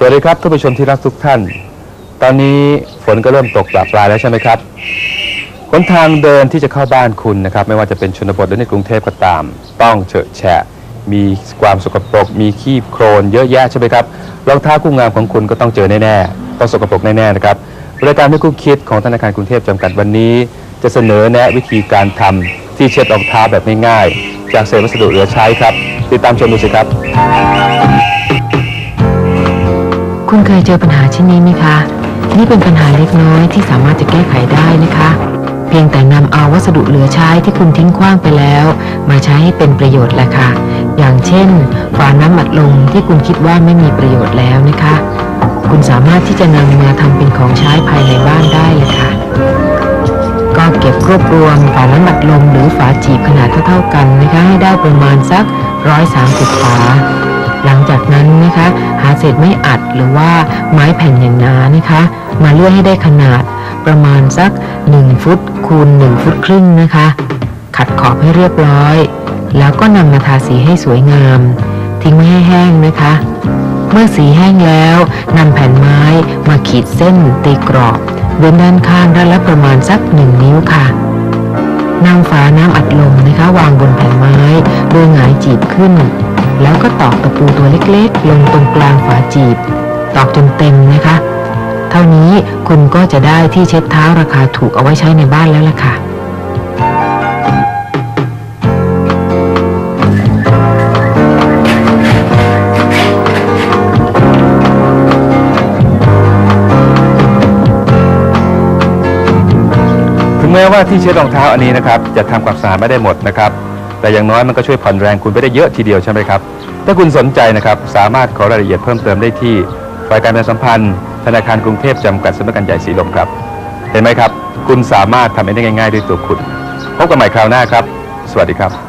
สวัสดีครับท่านผู้ชมที่รักทุกท่าน ตอนนี้ฝนก็เริ่มตกปลาปลายแล้วใช่ไหมครับหนทางเดินที่จะเข้าบ้านคุณนะครับ ไม่ว่าจะเป็นชนบทหรือในกรุงเทพก็ตาม ต้องเฉอะแฉะ มีความสกปรก มีขี้โครนเยอะแยะใช่ไหมครับรองเท้าคู่งามของคุณก็ต้องเจอแน่ๆต้องสกปรกแน่ๆนะครับรายการไม่คู่คิดของธนาคารกรุงเทพจำกัดวันนี้ จะเสนอแนะวิธีการทำที่เช็ดรองเท้าแบบง่ายๆจากเศษวัสดุเหลือใช้ครับ ติดตามชมดูสิครับ คุณเคยเจอปัญหาเช่นนี้ไหมคะ นี่เป็นปัญหาเล็กน้อยที่สามารถจะแก้ไขได้นะคะ เพียงแต่นำเอาวัสดุเหลือใช้ที่คุณทิ้งขว้างไปแล้ว มาใช้ให้เป็นประโยชน์แหละค่ะ อย่างเช่นฝาน้ำอัดลมที่คุณคิดว่าไม่มีประโยชน์แล้วนะคะ คุณสามารถที่จะนำมาทำเป็นของใช้ภายในบ้านได้เลยค่ะก็เก็บรวบรวมฝาน้ำอัดลมหรือฝาจีบขนาดเท่าๆกันนะคะให้ได้ประมาณสัก 130 ฝา หลังจากนั้นนะคะ หาเศษไม้อัดหรือว่าไม้แผ่นอย่างหนานะคะ มาเลื่อยให้ได้ขนาดประมาณสัก 1 ฟุตคูณ 1 ฟุตครึ่งนะคะ ขัดขอบให้เรียบร้อย แล้วก็นำมาทาสีให้สวยงาม ทิ้งไว้ให้แห้งนะคะ เมื่อสีแห้งแล้วนำแผ่นไม้มาขีดเส้นตีกรอบเว้นด้านข้างด้านละประมาณสัก 1 นิ้วค่ะนำฝาน้ำอัดลมนะคะ วางบนแผ่นไม้โดยหงายจีบขึ้น แล้วก็ตอกตะปูตัวเล็กๆ ลงตรงกลางฝาจีบ ตอกจนเต็มนะคะ เท่านี้คุณก็จะได้ที่เช็ดเท้าราคาถูกเอาไว้ใช้ในบ้านแล้วล่ะค่ะถึงแม้ว่าที่เช็ดรองเท้าอันนี้นะครับ จะทำความสะอาดไม่ได้หมดนะครับ แต่อย่างน้อยมันก็ช่วยผ่อนแรงคุณไปได้เยอะทีเดียวใช่ไหมครับ ถ้าคุณสนใจนะครับ สามารถขอรายละเอียดเพิ่มเติมได้ที่ฝ่ายการประชาสัมพันธ์ ธนาคารกรุงเทพจำกัดสำนักงานใหญ่สีลมครับ เห็นไหมครับ คุณสามารถทำเองได้ง่าย ๆ ด้วยตัวคุณ พบกันใหม่คราวหน้าครับ สวัสดีครับ